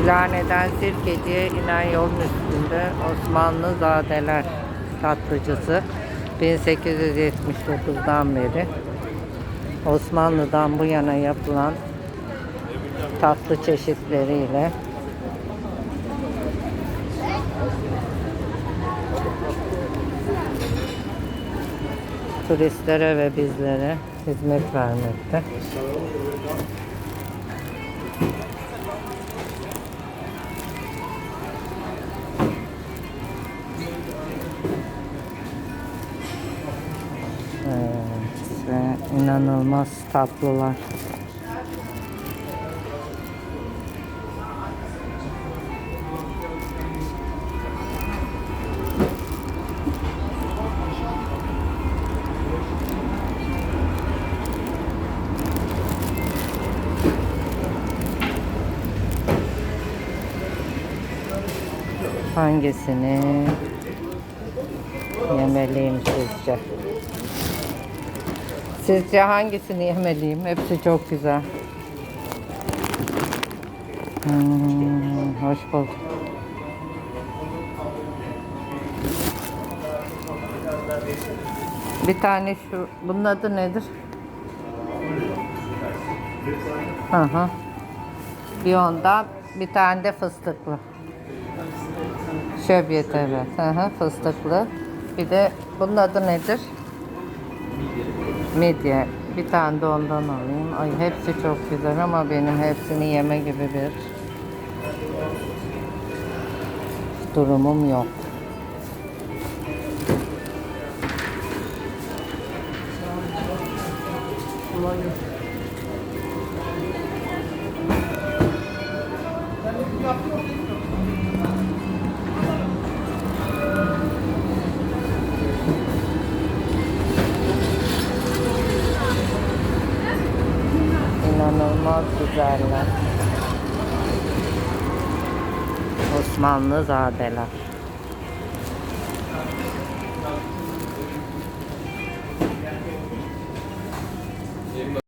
Gülhane'den Sirkeci'ye inen yolun üstünde Osmanlı Zadeler tatlıcısı 1879'dan beri Osmanlı'dan bu yana yapılan tatlı çeşitleriyle turistlere ve bizlere hizmet vermekte. Evet, ve inanılmaz tatlılar. Hangisini yemeliyim sizce? Sizce hangisini yemeliyim? Hepsi çok güzel. Hmm, hoş bulduk. Bir tane şu, bunun adı nedir? Hı hı. Bir ondan, bir tane de fıstıklı. Şöbiyet evet. Hı hı, fıstıklı. Bir de bunun adı nedir? Midye. Bir tane de ondan alayım. Ay hepsi çok güzel ama benim hepsini yeme gibi bir durumum yok. İnanılmaz güzeller. Osmanlı zadeler.